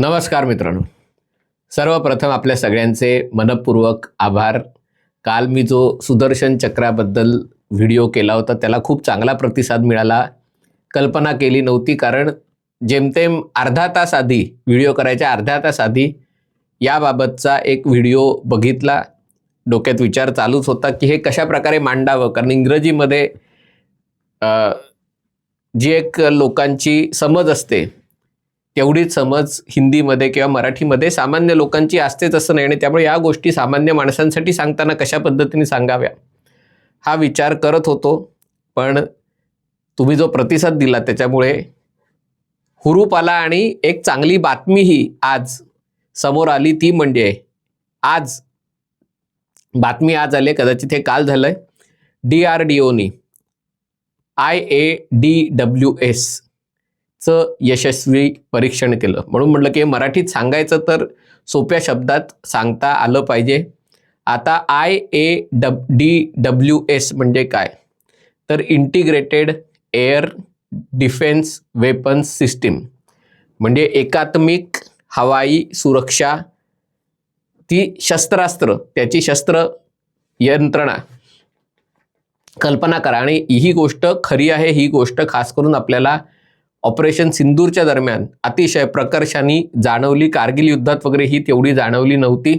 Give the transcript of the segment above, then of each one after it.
नमस्कार मित्रांनो. सर्वप्रथम आपल्या सगळ्यांचे मनपूर्वक आभार. काल मी जो सुदर्शन चक्राबद्दल व्हिडिओ केला होता त्याला खूप चांगला प्रतिसाद मिळाला. कल्पना केली नव्हती कारण जेमतेम अर्धा तास आधी व्हिडिओ करायच्या अर्धा तास आधी याबाबतचा एक व्हिडिओ बघितला. डोक्यात विचार चालूच होता की हे कशा प्रकारे मांडावं? कारण इंग्रजीमध्ये जी एक लोकांची समज असते तेवढीच समज हिंदीमध्ये किंवा मराठीमध्ये सामान्य लोकांची असतेच असं नाही. आणि त्यामुळे या गोष्टी सामान्य माणसांसाठी सांगताना कशा पद्धतीने सांगाव्या? हा विचार करत होतो. पण तुम्ही जो प्रतिसाद दिला त्याच्यामुळे हुरूप आला आणि एक चांगली बातमीही आज समोर आली ती म्हणजे आज बातमी आज आली आहे, कदाचित हे काल झालंय. डी आर डी ओनी I A D W S. चं यशस्वी परीक्षण केलं. म्हणून म्हटलं की मराठीत सांगायचं तर सोप्या शब्दात सांगता आलं पाहिजे. आता आय ए डब डी डब्ल्यू एस म्हणजे काय? तर integrated air defence weapons system म्हणजे एकात्मिक हवाई सुरक्षा ती शस्त्रास्त्र त्याची शस्त्र यंत्रणा. कल्पना करा. आणि ही गोष्ट खरी आहे ही गोष्ट खास करून आपल्याला ऑपरेशन सिंदूरच्या दरम्यान अतिशय प्रकर्षाने जाणवली कारगिल युद्धात वगैरे ही तेवढी जाणवली नव्हती.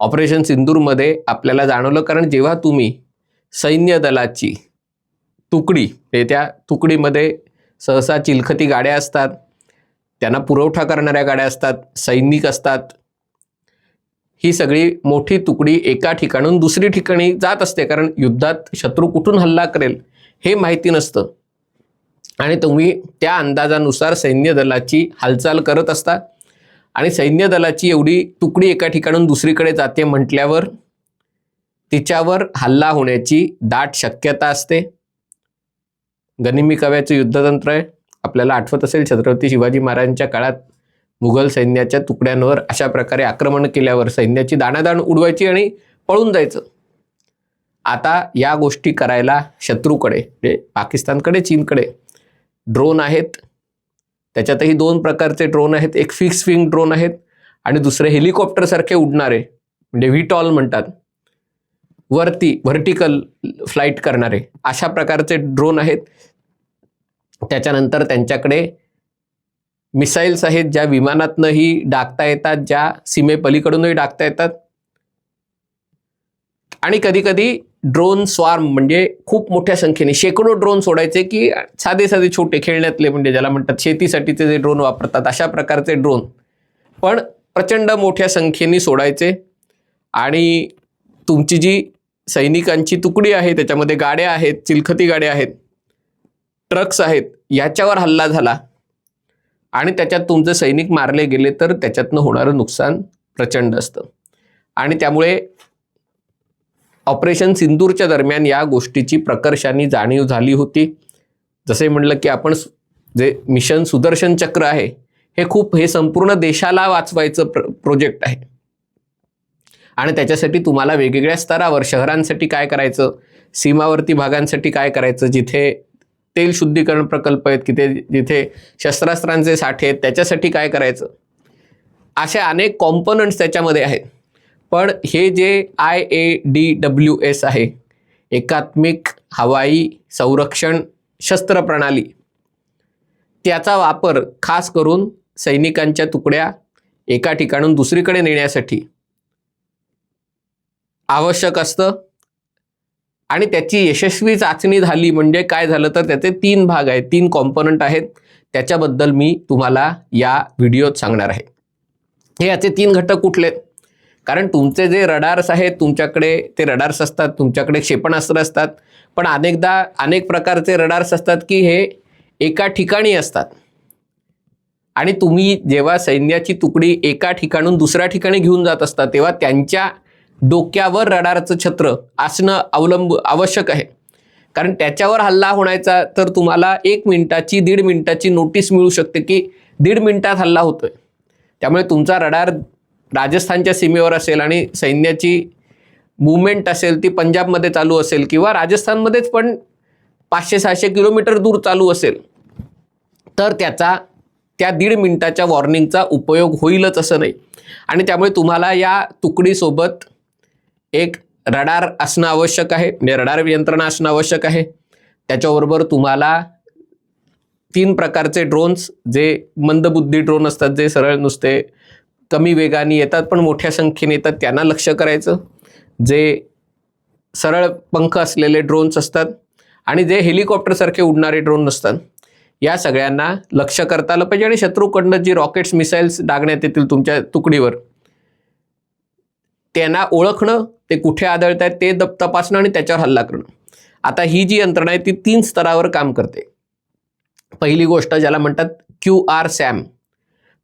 ऑपरेशन सिंदूरमध्ये आपल्याला जाणवलं कारण जेव्हा तुम्ही सैन्य दलाची तुकडी म्हणजे त्या तुकडीमध्ये सहसा चिलखती गाड्या असतात त्यांना पुरवठा करणाऱ्या गाड्या असतात सैनिक असतात ही सगळी मोठी तुकडी एका ठिकाणून दुसरी ठिकाणी जात असते कारण युद्धात शत्रू कुठून हल्ला करेल हे माहिती नसतं. आणि तुम्ही त्या अंदाजानुसार सैन्य दलाची हालचाल करत असता. आणि सैन्य दलाची एवढी तुकडी एका ठिकाणून दुसरीकडे जाते म्हटल्यावर तिच्यावर हल्ला होण्याची दाट शक्यता असते. गनिमी कव्याचं युद्धतंत्र आहे. आपल्याला आठवत असेल छत्रपती शिवाजी महाराजांच्या काळात मुघल सैन्याच्या तुकड्यांवर अशा प्रकारे आक्रमण केल्यावर सैन्याची दाणादाण उडवायची आणि पळून जायचं. आता या गोष्टी करायला शत्रूकडे म्हणजे पाकिस्तानकडे चीनकडे ड्रोन आहेत. त्याच्यातही दोन प्रकारचे ड्रोन आहेत. एक फिक्स विंग ड्रोन आहेत आणि दुसरे हेलिकॉप्टरसारखे उडणारे म्हणजे व्हिटॉल म्हणतात. वरती व्हर्टिकल फ्लाईट करणारे अशा प्रकारचे ड्रोन आहेत. त्याच्यानंतर त्यांच्याकडे मिसाईल्स आहेत ज्या विमानातनंही डागता येतात ज्या सीमेपलीकडूनही डागता येतात. आणि कधीकधी ड्रोन स्वार्म म्हणजे खूप मोठ्या संख्येने शेकडो ड्रोन सोडायचे की साधे साधे छोटे खेळण्यातले म्हणजे ज्याला म्हणतात शेतीसाठीचे जे ड्रोन वापरतात अशा प्रकारचे ड्रोन. पण प्रचंड मोठ्या संख्येने सोडायचे आणि तुमची जी सैनिकांची तुकडी आहे त्याच्यामध्ये गाड्या आहेत चिलखती गाड्या आहेत ट्रक्स आहेत याच्यावर हल्ला झाला आणि त्याच्यात तुमचे सैनिक मारले गेले तर त्याच्यातनं होणारं नुकसान प्रचंड असतं. आणि त्यामुळे ऑपरेशन सिंदूरच्या दरम्यान या गोष्टीची प्रकर्षाने जाणीव झाली होती. जसे म्हणलं की आपण जे मिशन सुदर्शन चक्र आहे हे खूप हे संपूर्ण देशाला वाचवायचं प्र प्रोजेक्ट आहे. आणि त्याच्यासाठी तुम्हाला वेगवेगळ्या स्तरावर शहरांसाठी काय करायचं सीमावर्ती भागांसाठी काय करायचं जिथे तेल शुद्धीकरण प्रकल्प आहेत की ते जिथे शस्त्रास्त्रांचे साठे आहेत त्याच्यासाठी काय करायचं? असे अनेक कॉम्पोनंट्स त्याच्यामध्ये आहेत. पण हे जे I A D W S आहे एकात्मिक हवाई संरक्षण शस्त्र प्रणाली त्याचा वापर खास करून सैनिकांच्या तुकड्या एका ठिकाणून दुसरीकडे नेण्यासाठी आवश्यक असतं. आणि त्याची यशस्वी चाचणी झाली म्हणजे काय झालं तर त्याचे तीन भाग आहेत तीन कॉम्पोनंट आहेत. त्याच्याबद्दल मी तुम्हाला या व्हिडिओत सांगणार आहे. हे याचे तीन घटक कुठले? कारण तुमचे जे रडार्स आहेत तुमच्याकडे ते रडार्स असतात तुमच्याकडे क्षेपणास्त्र असतात. पण अनेकदा अनेक प्रकारचे रडार्स असतात की हे एका ठिकाणी असतात. आणि तुम्ही जेव्हा सैन्याची तुकडी एका ठिकाणून दुसऱ्या ठिकाणी घेऊन जात असता तेव्हा त्यांच्या डोक्यावर रडारचं छत्र असणं अवलंब आवश्यक आहे. कारण त्याच्यावर हल्ला होण्याचा तर तुम्हाला एक मिनिटाची दीड मिनिटाची नोटीस मिळू शकते की दीड मिनिटात हल्ला होतोय. त्यामुळे तुमचा रडार राजस्थानच्या सीमेवर असेल आणि सैन्याची मुवमेंट असेल ती पंजाबमध्ये चालू असेल किंवा राजस्थानमध्येच पण पाचशे सहाशे किलोमीटर दूर चालू असेल तर त्याचा त्या दीड मिनिटाच्या वॉर्निंगचा उपयोग होईलच असं नाही. आणि त्यामुळे तुम्हाला या तुकडीसोबत एक रडार असणं आवश्यक आहे. म्हणजे रडार यंत्रणा असणं आवश्यक आहे. त्याच्याबरोबर तुम्हाला तीन प्रकारचे ड्रोन्स जे मंदबुद्धी ड्रोन असतात जे सरळ नुसते कमी वेगाने येतात पण मोठ्या संख्येने येतात. त्यांना लक्ष करायचं. जे सरळ पंख असलेले ड्रोन्स असतात आणि जे हेलिकॉप्टरसारखे उडणारे ड्रोन नसतात या सगळ्यांना लक्ष करता आलं पाहिजे. आणि शत्रूकडनं जी रॉकेट्स मिसाईल्स डागण्यात येतील तुमच्या तुकडीवर त्यांना ओळखणं ते कुठे आढळत आहेत ते दप तपासणं आणि त्याच्यावर हल्ला करणं. आता ही जी यंत्रणा आहे ती तीन स्तरावर काम करते. पहिली गोष्ट ज्याला म्हणतात क्यू आर सॅम.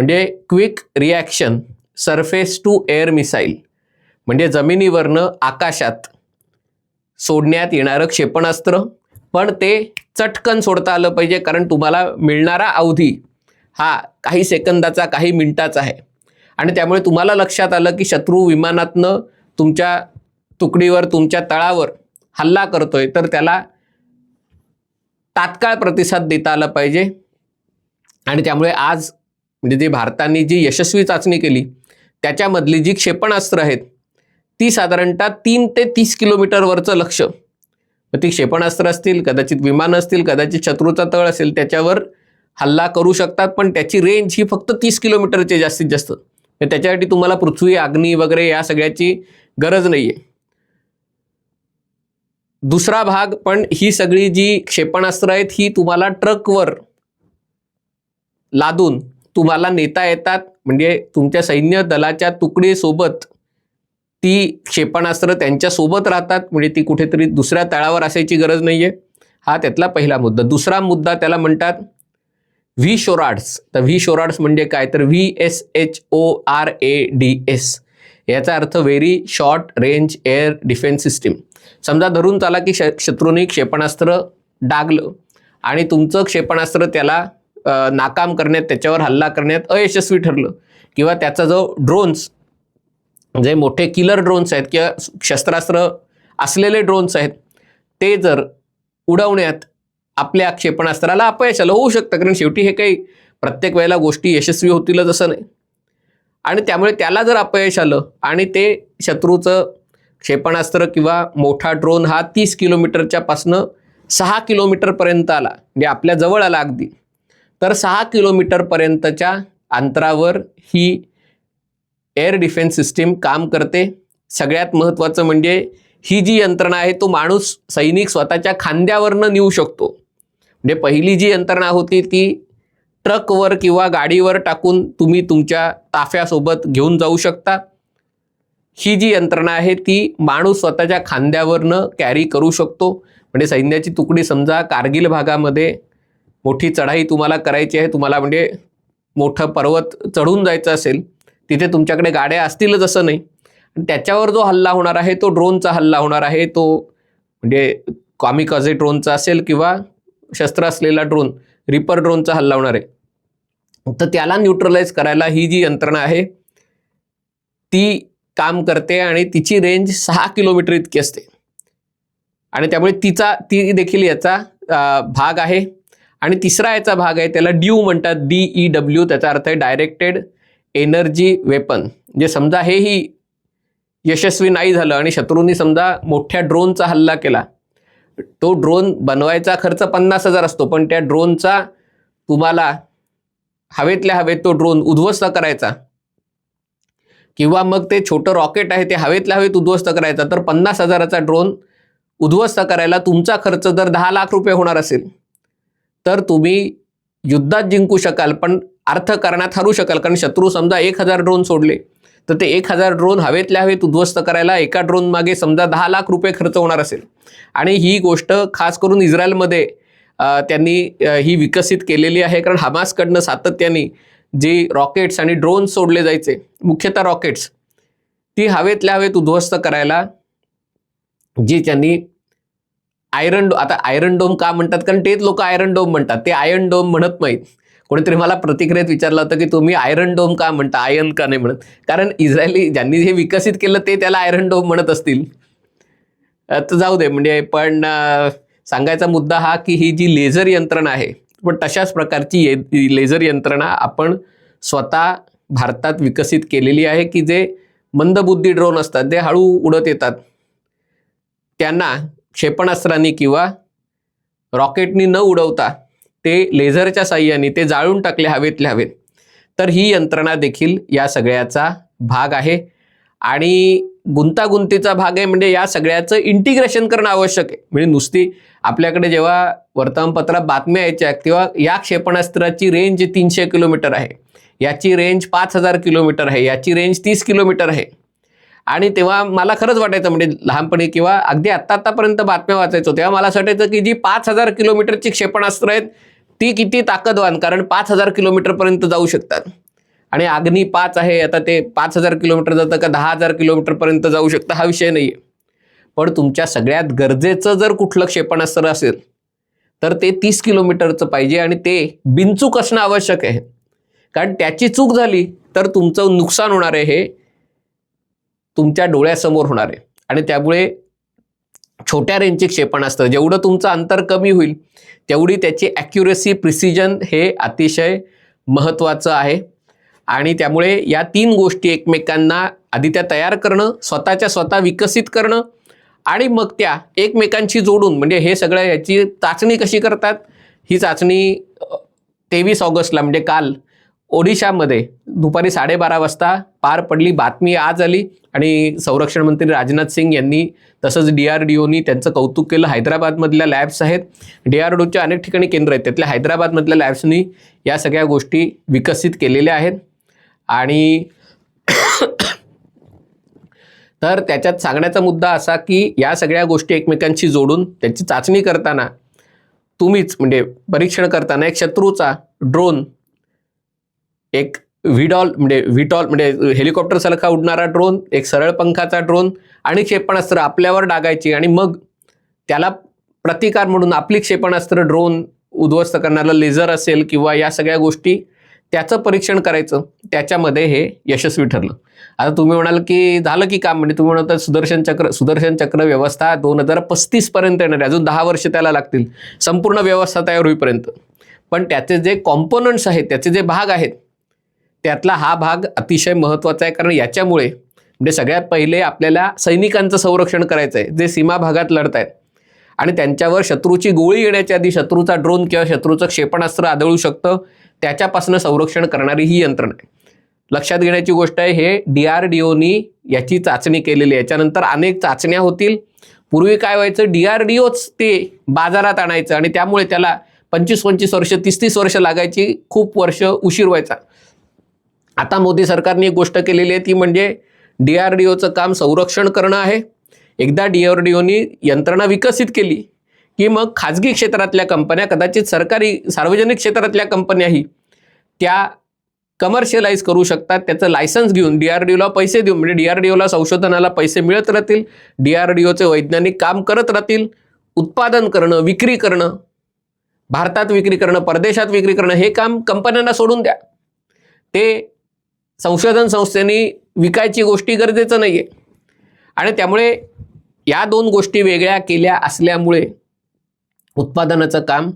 म्हणजे quick reaction surface to air missile. म्हणजे जमिनीवरनं आकाशात सोडण्यात येणारं क्षेपणास्त्र पण ते चटकन सोडता आलं पाहिजे कारण तुम्हाला मिळणारा अवधी हा काही सेकंदाचा काही मिनिटाचा आहे. आणि त्यामुळे तुम्हाला लक्षात आलं की शत्रू विमानातनं तुमच्या तुकडीवर तुमच्या तळावर हल्ला करतोय तर त्याला तात्काळ प्रतिसाद देता आला पाहिजे. आणि त्यामुळे आज म्हणजे जी भारताने जी यशस्वी चाचणी केली त्याच्यामधली जी क्षेपणास्त्र आहेत ती साधारणतः तीन ते तीस किलोमीटरवरचं लक्ष. मग ती क्षेपणास्त्र असतील कदाचित विमान असतील कदाचित शत्रूचा तळ असेल त्याच्यावर हल्ला करू शकतात पण त्याची रेंज ही फक्त तीस किलोमीटरची जास्तीत जास्त. त्याच्यासाठी तुम्हाला पृथ्वी अग्नी वगैरे या सगळ्याची गरज नाही आहे दुसरा भाग पण ही सगळी जी क्षेपणास्त्र आहेत ही तुम्हाला ट्रकवर लादून तुम्हाला नेता येतात म्हणजे तुमच्या सैन्य दलाच्या तुकडीसोबत ती क्षेपणास्त्र त्यांच्यासोबत राहतात म्हणजे ती कुठेतरी दुसऱ्या तळावर असायची गरज नाही आहे हा त्यातला पहिला मुद्दा. दुसरा मुद्दा त्याला म्हणतात व्ही शोराड्स. तर व्ही शोराड्स म्हणजे काय? तर V S H O R A D S. याचा अर्थ very short range air defence system. समजा धरून चाला की श शत्रूने क्षेपणास्त्र डागलं आणि तुमचं क्षेपणास्त्र त्याला नाकाम करण्यात त्याच्यावर हल्ला करण्यात अयशस्वी ठरलं. किंवा त्याचा जो ड्रोन्स जे मोठे किलर ड्रोन्स आहेत किंवा शस्त्रास्त्र असलेले ड्रोन्स आहेत ते जर उडवण्यात आपल्या क्षेपणास्त्राला अपयश आलं होऊ शकतं. कारण शेवटी हे काही प्रत्येक वेळेला गोष्टी यशस्वी होतीलच असं नाही. आणि त्यामुळे त्याला जर अपयश आलं आणि ते शत्रूचं क्षेपणास्त्र किंवा मोठा ड्रोन हा तीस किलोमीटरच्या पासनं सहा किलोमीटरपर्यंत आला म्हणजे आपल्या जवळ आला अगदी तर सहा किलोमीटरपर्यंतच्या अंतरावर ही एअर डिफेन्स सिस्टीम काम करते. सगळ्यात महत्त्वाचं म्हणजे ही जी यंत्रणा आहे तो माणूस सैनिक स्वतःच्या खांद्यावरनं नेऊ शकतो. म्हणजे पहिली जी यंत्रणा होती ती ट्रकवर किंवा गाडीवर टाकून तुम्ही तुमच्या ताफ्यासोबत घेऊन जाऊ शकता. ही जी यंत्रणा आहे ती माणूस स्वतःच्या खांद्यावरनं कॅरी करू शकतो. म्हणजे सैन्याची तुकडी समजा कारगिल भागामध्ये मोठी चढाई तुम्हाला करायची आहे तुम्हाला म्हणजे मोठं पर्वत चढून जायचं असेल तिथे तुमच्याकडे गाड्या असतीलच असं नाही. आणि त्याच्यावर जो हल्ला होणार आहे तो ड्रोनचा हल्ला होणार आहे तो म्हणजे कॉमिकॉझे ड्रोनचा असेल किंवा शस्त्र असलेला ड्रोन रिपर ड्रोनचा हल्ला होणार आहे. तर त्याला न्यूट्रलाइज करायला ही जी यंत्रणा आहे ती काम करते आणि तिची रेंज सहा किलोमीटर इतकी असते. आणि त्यामुळे तिचा ती देखील याचा भाग आहे. आणि तिसरा याचा भाग आहे त्याला ड्यू म्हणतात डी ई डब्ल्यू त्याचा अर्थ आहे डायरेक्टेड एनर्जी वेपन जे समजा हेही यशस्वी नाही झालं आणि शत्रूंनी समजा मोठ्या ड्रोनचा हल्ला केला. तो ड्रोन बनवायचा खर्च पन्नास हजार असतो पण त्या ड्रोनचा तुम्हाला हवेतल्या हवेत तो ड्रोन उद्ध्वस्त करायचा. किंवा मग ते छोटं रॉकेट आहे ते हवेतल्या हवेत उद्ध्वस्त करायचा तर पन्नास हजाराचा ड्रोन उद्ध्वस्त करायला तुमचा खर्च जर दहा लाख रुपये होणार असेल. तर तुम्ही युद्धात जिंकू शकाल पण अर्थकारणात हरू शकाल. कारण शत्रू समजा एक हजार ड्रोन सोडले तर ते एक हजार ड्रोन हवेतल्या हवेत उद्ध्वस्त करायला एका ड्रोन मागे समजा दहा लाख रुपये खर्च होणार असेल. आणि ही गोष्ट खास करून इस्रायलमध्ये त्यांनी ही विकसित केलेली आहे. कारण हमासकडनं सातत्याने जे रॉकेट्स आणि ड्रोन सोडले जायचे मुख्यतः रॉकेट्स ती हवेतल्या हवेत उद्ध्वस्त करायला जी त्यांनी आयरन डो आता आयरन डोम का म्हणतात? कारण तेच लोक आयरन डोम म्हणतात. ते आयर्न डोम म्हणत नाहीत. कोणीतरी मला प्रतिक्रियेत विचारलं होतं की तुम्ही आयरन डोम का म्हणता? आयन का नाही म्हणत? कारण इस्रायली ज्यांनी हे विकसित केलं ते त्याला आयरन डोम म्हणत असतील. तर जाऊ दे. म्हणजे पण सांगायचा मुद्दा हा की ही जी लेझर यंत्रणा आहे पण तशाच प्रकारची ये लेझर यंत्रणा आपण स्वतः भारतात विकसित केलेली आहे की जे मंदबुद्धी ड्रोन असतात जे हळू उडत येतात. त्यांना क्षेपणास्त्रांनी किंवा रॉकेटनी न उडवता ते लेझरच्या साह्याने ते जाळून टाकले हवेतल्या हवेत तर ही यंत्रणा देखील या सगळ्याचा भाग आहे. आणि गुंतागुंतीचा भाग आहे म्हणजे या सगळ्याचं इंटिग्रेशन करणं आवश्यक आहे. म्हणजे नुसती आपल्याकडे जेव्हा वर्तमानपत्रात बातम्या यायच्या तेव्हा या क्षेपणास्त्राची रेंज तीनशे किलोमीटर आहे. याची रेंज पाच हजार किलोमीटर आहे. याची रेंज तीस किलोमीटर आहे. आणि तेव्हा मला खरंच वाटायचं म्हणजे लहानपणी किंवा अगदी आत्ता आत्तापर्यंत बातम्या वाचायचो तेव्हा मला असं वाटायचं की जी पाच हजार किलोमीटरची क्षेपणास्त्र आहेत ती किती ताकदवान? कारण पाच हजार किलोमीटरपर्यंत जाऊ शकतात. आणि अग्नी पाच आहे आता ते पाच हजार किलोमीटर जातं का दहा हजार किलोमीटरपर्यंत जाऊ शकतं हा विषय नाही आहे पण तुमच्या सगळ्यात गरजेचं जर कुठलं क्षेपणास्त्र असेल तर ते तीस किलोमीटरचं पाहिजे आणि ते बिनचूक असणं आवश्यक आहे. कारण त्याची चूक झाली तर तुमचं नुकसान होणार आहे हे तुमच्या डोळ्यासमोर होणार आहे. आणि त्यामुळे छोट्या रेंजचे क्षेपणास्त्र जेवढं तुमचं अंतर कमी होईल तेवढी त्याची ॲक्युरेसी प्रिसिजन हे अतिशय महत्त्वाचं आहे. आणि त्यामुळे या तीन गोष्टी एकमेकांना आधी त्या तयार करणं स्वतःच्या स्वतः विकसित करणं आणि मग त्या एकमेकांशी जोडून म्हणजे हे सगळं याची चाचणी कशी करतात? ही चाचणी तेवीस ऑगस्टला म्हणजे काल ओडिशामध्ये दुपारी साडेबारा वाजता पार पडली बातमी. आज आली. आणि संरक्षण मंत्री राजनाथ सिंग यांनी तसंच डी आर डी ओनी त्यांचं कौतुक केलं. हैदराबादमधल्या लॅब्स आहेत. डी आर डी ओच्या अनेक ठिकाणी केंद्र आहेत. त्यातल्या हैदराबादमधल्या लॅब्सनी या सगळ्या गोष्टी विकसित केलेल्या आहेत. आणि तर त्याच्यात सांगण्याचा मुद्दा असा की या सगळ्या गोष्टी एकमेकांशी जोडून त्याची चाचणी करताना तुम्हीच म्हणजे परीक्षण करताना एक शत्रूचा ड्रोन एक व्हिडॉल म्हणजे व्हिटॉल म्हणजे हेलिकॉप्टरसारखा उडणारा ड्रोन एक सरळ पंखाचा ड्रोन आणि क्षेपणास्त्र आपल्यावर डागायची आणि मग त्याला प्रतिकार म्हणून आपली क्षेपणास्त्र ड्रोन उद्ध्वस्त करणारा लेझर असेल किंवा या सगळ्या गोष्टी त्याचं परीक्षण करायचं त्याच्यामध्ये हे यशस्वी ठरलं. आता तुम्ही म्हणाल की झालं की काम म्हणजे तुम्ही म्हणता सुदर्शन चक्र सुदर्शन चक्र व्यवस्था दोन हजार पस्तीसपर्यंत येणार अजून दहा वर्ष त्याला लागतील. संपूर्ण व्यवस्था तयार होईपर्यंत. पण त्याचे जे कॉम्पोनंट्स आहेत त्याचे जे भाग आहेत त्यातला हा भाग अतिशय महत्त्वाचा आहे. कारण याच्यामुळे म्हणजे सगळ्यात पहिले आपल्याला सैनिकांचं संरक्षण करायचं आहे जे सीमा भागात लढत आहेत आणि त्यांच्यावर शत्रूची गोळी येण्याच्या आधी शत्रूचा ड्रोन किंवा शत्रूचं क्षेपणास्त्र आदळू शकतं. त्याच्यापासून संरक्षण करणारी ही यंत्रणा आहे. लक्षात घेण्याची गोष्ट आहे हे डी आर डी ओनी याची चाचणी केलेली आहे. याच्यानंतर अनेक चाचण्या होतील. पूर्वी काय व्हायचं डी आर डी ओच ते बाजारात आणायचं आणि त्यामुळे त्याला पंचवीस पंचवीस वर्ष तीस तीस वर्ष लागायची. खूप वर्ष उशीर व्हायचा. आता मोदी सरकारने एक गोष्ट केलेली आहे ती म्हणजे डी आर डी ओचं काम संरक्षण करणं आहे. एकदा डी आर डी ओनी यंत्रणा विकसित केली की मग खाजगी क्षेत्रातल्या कंपन्या कदाचित सरकारी सार्वजनिक क्षेत्रातल्या कंपन्याही त्या कमर्शियलाइज करू शकतात. त्याचं लायसन्स घेऊन डी आर डी ओला पैसे देऊन म्हणजे डी आर डी ओला संशोधनाला पैसे मिळत राहतील डी आर डी ओचे वैज्ञानिक काम करत राहतील उत्पादन करणं विक्री करणं भारतात विक्री करणं परदेशात विक्री करणं हे काम कंपन्यांना सोडून द्या. ते संशोधन संस्थेने विकायची गोष्टी गरजेचं नाही आहे आणि त्यामुळे या दोन गोष्टी वेगळ्या केल्या असल्यामुळे उत्पादनाचं काम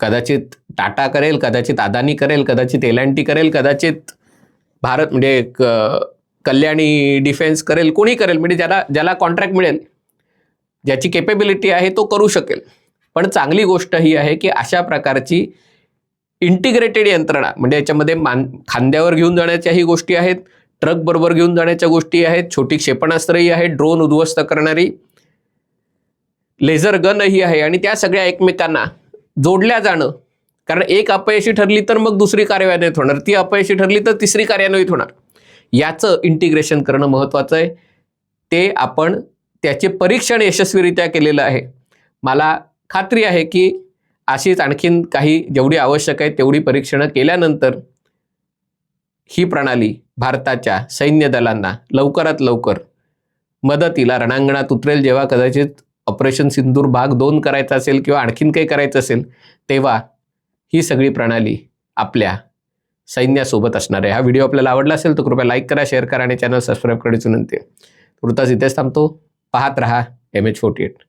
कदाचित टाटा करेल कदाचित अदानी करेल कदाचित एल अँड टी करेल कदाचित भारत म्हणजे क- कल्याणी डिफेन्स करेल कोणी करेल म्हणजे ज्याला ज्याला कॉन्ट्रॅक्ट मिळेल ज्याची केपेबिलिटी आहे तो करू शकेल. पण चांगली गोष्ट ही आहे की अशा प्रकारची इंटिग्रेटेड यंत्रणा. म्हणजे याच्यामध्ये मान खांद्यावर घेऊन जाण्याच्याही गोष्टी आहेत ट्रक बरोबर घेऊन जाण्याच्या गोष्टी आहेत छोटी क्षेपणास्त्रही आहेत ड्रोन उद्ध्वस्त करणारी लेझर गनही आहे आणि त्या सगळ्या एकमेकांना जोडल्या जाणं. कारण एक अपयशी ठरली तर मग दुसरी कार्यान्वित होणार. ती अपयशी ठरली तर तिसरी कार्यान्वित होणार. याचं इंटिग्रेशन करणं महत्त्वाचं आहे. ते आपण त्याचे परीक्षण यशस्वीरित्या केलेलं आहे. मला खात्री आहे की अशीच आणखीन काही जेवढी आवश्यक आहे तेवढी परीक्षणं केल्यानंतर ही प्रणाली भारताच्या सैन्य दलांना लवकरात लवकर मदतीला रणांगणात उतरेल. जेव्हा कदाचित ऑपरेशन सिंदूर भाग दोन करायचा असेल किंवा आणखीन काही करायचं असेल तेव्हा ही सगळी प्रणाली आपल्या सैन्यासोबत असणार आहे. हा व्हिडिओ आपल्याला आवडला असेल तर कृपया लाईक करा शेअर करा आणि चॅनल सबस्क्राईब करायची विनंती आहे. इथेच थांबतो. पाहत रहा एम एच फोर्टी एट.